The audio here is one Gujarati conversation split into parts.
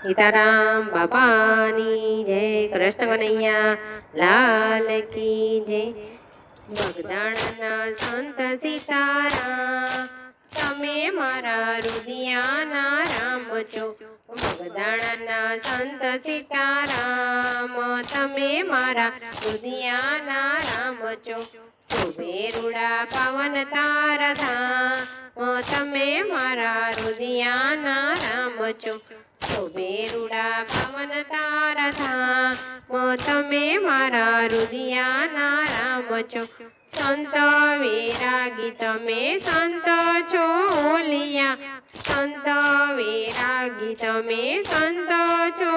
સીતારામ બાપાની જય કૃષ્ણ કનૈયા લાલ કી જય બગદાણાના સંત સીતારામ તમે મારા રુદિયાના રામ છો બગદાણાના સંત સીતારામ તમે મારા રુદિયાના રામ છો સુભેરુડા પવન તારા તમે મારા રુદિયાના રામ છો સુબેરુડા પવન તારા ધામ. તમે મારા રુદિયાના રામ છો. સંત વિરાગી તમે સંત છો ઓલિયા સંત વિરાગી તમે સંત છો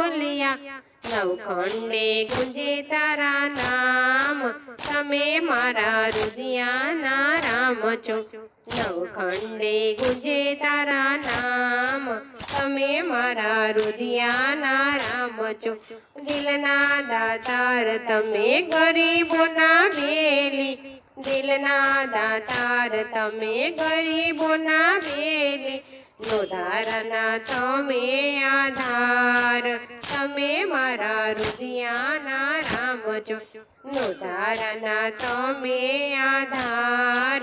ઓલિયા નવખંડે ગુંજે તારા નામ. તમે મારા રુદિયાના રામ છો. નવખંડે ગુંજે તારા નામ. મારા રુદિયાના રામ છો દિલના દાતાર તમે ગરીબોના બેલી. દિલના દાતાર તમે ગરીબોના બેલી. નોધારના તમે આધાર. તમે મારા રુદિયાના રામ છો નોધારના તમે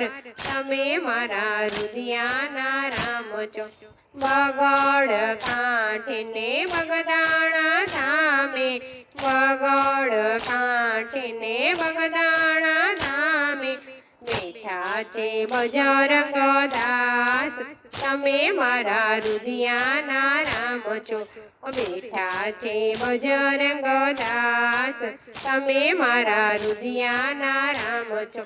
તમે મારા રુદિયાના રામ છો. બગડ કાંઠને બગદાણા ધામે. બગડ કાંઠને બગદાણા ધામે. બેઠા છે બજરંગ દાસ. તમે મારા રુદિયાના રામ છો. બેઠા છે બજરંગ દાસ. તમે મારા રુદિયાના રામ છો.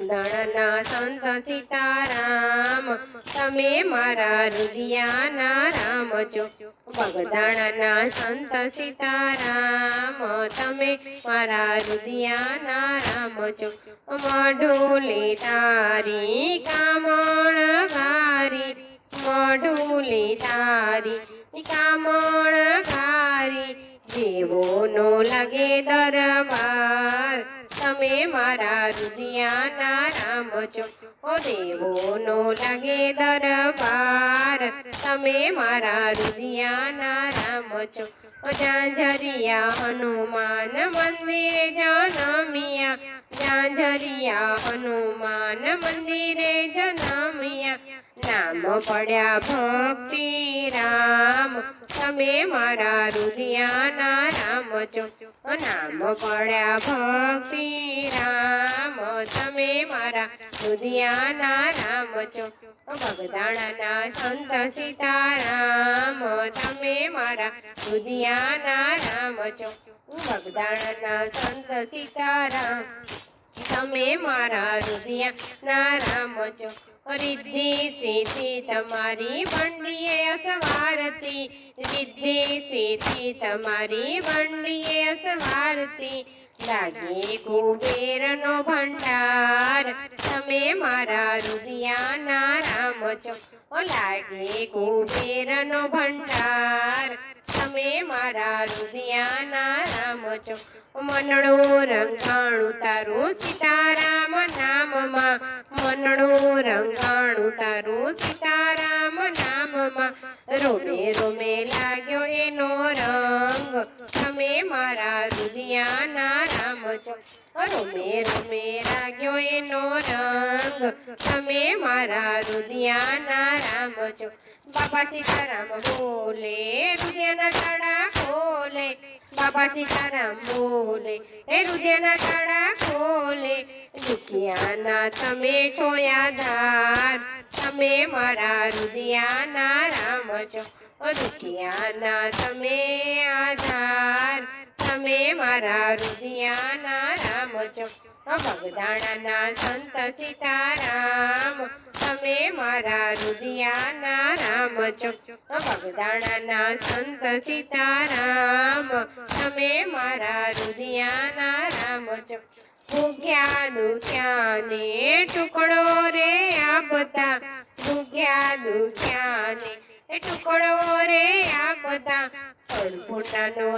દણના સંત સીતારામ તમે મારા રુદિયાના રામ છો. બગદાણાના સંત સીતારામ તમે મારા રુદિયાના રામ છો. મઢુલે તારી કામણ ગારી મઢુલે તારી કામણ ગારી દેવોનો લાગે દરબાર તમે મારા રુદિયાના રામ છો. ઓ દેવોનો લાગે દરબાર. તમે મારા રુદિયાના રામ છો. ઓ ઝાંઝરિયા હનુમાન મંદિરે જનમિયા. ઝાંઝરિયા હનુમાન મંદિરે જનમિયા. નામ પડ્યા ભક્તિ રામ. તમે મારા રુદિયાના રામ છો નામ પડ્યા, ભક્તિ રામ. તમે મારા રુદિયાના રામ છો બગદાણાના સંત સીતારામ. તમે મારા રુદિયાના રામ છો બગદાણાના સંત સીતારામ. તમે મારા રુદિયાના રામ છો. રિદ્ધિ સિદ્ધિ તમારી બંડીએ અસવારતી. રિદ્ધિ સિદ્ધિ તમારી બંડીએ અસવારતી. લાગે કુબેરનો ભંડાર. તમે મારા રુદિયાના રામ છો. ઓ લાગે કુબેરનો ભંડાર. તમે મારા રુદિયાના રામ છો. મનડું રંગાણું તારું સીતારામ નામમાં. મનડું રંગાણું તારું સીતારામ નામમાં. રોમે રોમે લાગ્યો એનો રંગ. તમે મારા રામ તમે મારા રુદિયાના રામ છો. બાબા સીતારામ બોલે એ રુદિયાના તાળા ખોલે. દુખિયાના તમે છો યાદાર. તમે મારા રુદિયાના રામ છો. દુખિયાના તમે આધાર તમે મારા રુદિયાના રામ છો. ઓ બગદાણાના સંત સીતારામ. તમે મારા રુદિયાના રામ છો. ઓ બગદાણાના સંત સીતારામ. તમે મારા રુદિયાના રામ છો. ભૂખ્યા દુખ્યાને ટુકડો રે આપતા. ભૂખ્યા દુખ્યાને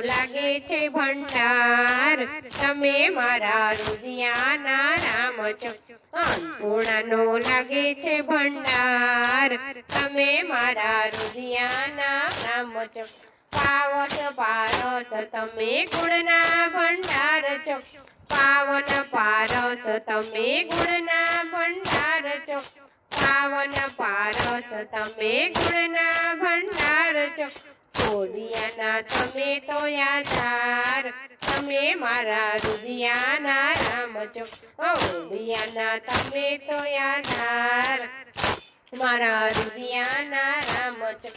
લાગે છે ભંડાર. તમે મારા રુદિયાના રામ છો. અન્નપૂર્ણાનો લાગે છે ભંડાર. તમે મારા રુદિયાના રામ છો. પાવન પારસ તમે ગુણના ભંડાર છો. પાવન પારસ તમે ગુણના ભંડાર છો. પાવન પારસ તમે ગુણના ભંડાર છો. કોડિયાના તમે તો યાદાર તમે મારા રુદિયાના રામ છો. ઓડિયાના તમે તો યાદાર મારા રુદિયાના રામ છો.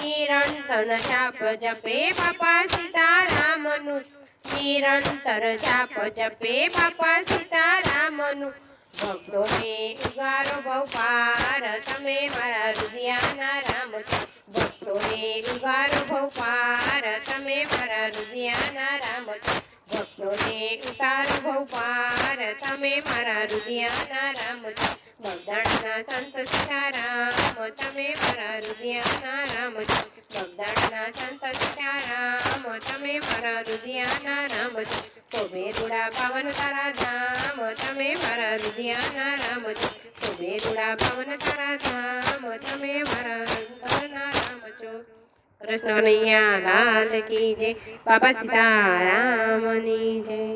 નિરંતર જાપ જપે બાપા સીતારામનું. નિરંતર જાપ જપે બાપા સીતારામનું. ભક્તોને ઉગારો બહુ પાર તમે મારા રુદિયાના રામ છો. ભક્તોને ઉગારો બહુ પાર તમે મારા રુદિયાના રામ છો. ભક્તોને ઉતારો બહુ પાર તમે મારા રુદિયાના રામ છો. બગદાણના સંત સીતારામ. તમે મારા રુદિયાના રામ છો. બગદાણના સંત સીતારામ. તમે મારા રુદિયાના રામ છો. શોભે રૂડા પાવન તારા ધામ, તમે મારા રુદિયાના રામ છો. શોભે રૂડા પાવન તારા ધામ, તમે મારા રુદિયાના રામ છો. કૃષ્ણ કનૈયા લાલ કી જય બાબા સીતારામની જય.